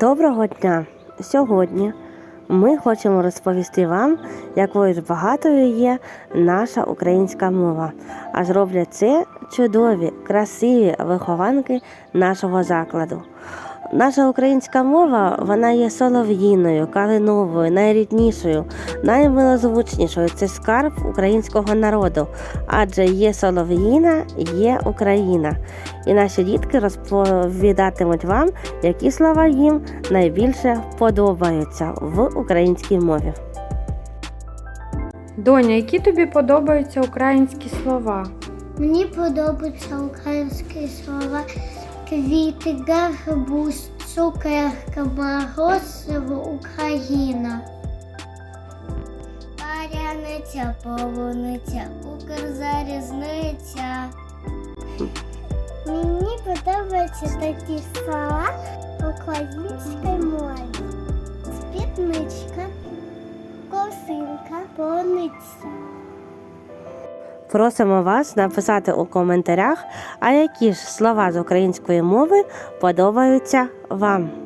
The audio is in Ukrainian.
Доброго дня! Сьогодні ми хочемо розповісти вам, якою ж багатою є наша українська мова. А зроблять це чудові, красиві вихованки нашого закладу. Наша українська мова вона є солов'їною, калиновою, найріднішою, наймилозвучнішою. Це скарб українського народу. Адже є солов'їна, є Україна. І наші дітки розповідатимуть вам, які слова їм найбільше подобаються в українській мові. Доня, які тобі подобаються українські слова? Мені подобаються українські слова квіти, гарбуз, цукерка, морозиво, Україна. Паряниця, полуниця, Укрзалізниця. Мені подобаються такі слова української мови. Спідничка, косинка, полуниця. Просимо вас написати у коментарях, а які ж слова з української мови подобаються вам.